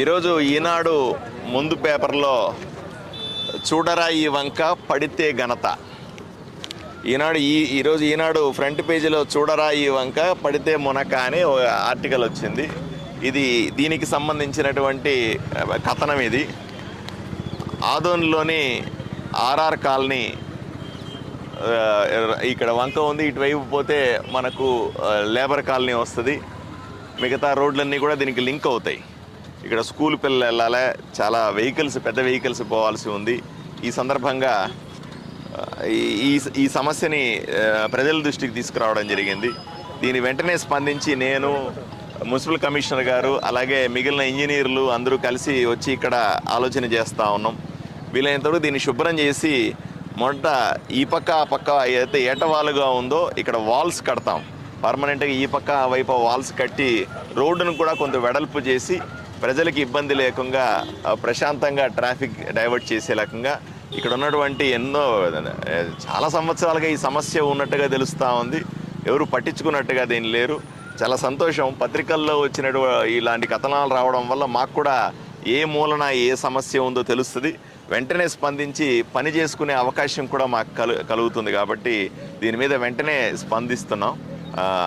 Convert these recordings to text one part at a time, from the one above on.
ఈరోజు ఈనాడు ముందు పేపర్లో చూడరా ఈ వంక పడితే ఘనత. ఈనాడు ఈ ఈరోజు ఈనాడు ఫ్రంట్ పేజీలో చూడరా ఈ వంక పడితే మునక అని ఆర్టికల్ వచ్చింది. ఇది దీనికి సంబంధించినటువంటి కథనం ఇది. ఆదోన్లోని ఆర్ఆర్ కాలనీ ఇక్కడ వంక ఉంది ఇటువైపు పోతే మనకు లేబర్ కాలనీ వస్తుంది. మిగతా రోడ్లన్నీ కూడా దీనికి లింక్ అవుతాయి. ఇక్కడ స్కూల్ పిల్లలు వెళ్ళాలి చాలా వెహికల్స్ పెద్ద వెహికల్స్ పోవాల్సి ఉంది. ఈ సందర్భంగా ఈ- ఈ సమస్యని ప్రజల దృష్టికి తీసుకురావడం జరిగింది. దీని వెంటనే స్పందించి నేను మున్సిపల్ కమిషనర్ గారు అలాగే మిగిలిన ఇంజనీర్లు అందరూ కలిసి వచ్చి ఇక్కడ ఆలోచన చేస్తూ ఉన్నాం. వీలైనంతవరకు దీన్ని శుభ్రం చేసి మొదట ఈ పక్క ఆ పక్క ఏదైతే ఏటవాలుగా ఉందో ఇక్కడ వాల్స్ కడతాం. పర్మనెంట్గా ఈ పక్క వైపు వాల్స్ కట్టి రోడ్డును కూడా కొంత వెడల్పు చేసి ప్రజలకు ఇబ్బంది లేకుండా ప్రశాంతంగా ట్రాఫిక్ డైవర్ట్ చేసే రకంగా ఇక్కడ ఉన్నటువంటి ఎన్నో చాలా సంవత్సరాలుగా ఈ సమస్య ఉన్నట్టుగా తెలుస్తూ ఉంది. ఎవరు పట్టించుకున్నట్టుగా దీని లేరు. చాలా సంతోషం. పత్రికల్లో వచ్చిన ఇలాంటి కథనాలు రావడం వల్ల మాకు కూడా ఏ మూలన ఏ సమస్య ఉందో తెలుస్తుంది. వెంటనే స్పందించి పని చేసుకునే అవకాశం కూడా మాకు కలు కలుగుతుంది కాబట్టి దీని మీద వెంటనే స్పందిస్తున్నాం.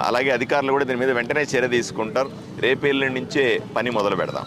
అలాగే అధికారులు కూడా దీని మీద వెంటనే చర్య తీసుకుంటారు. రేపేళ్ళ నుంచే పని మొదలు పెడదాం.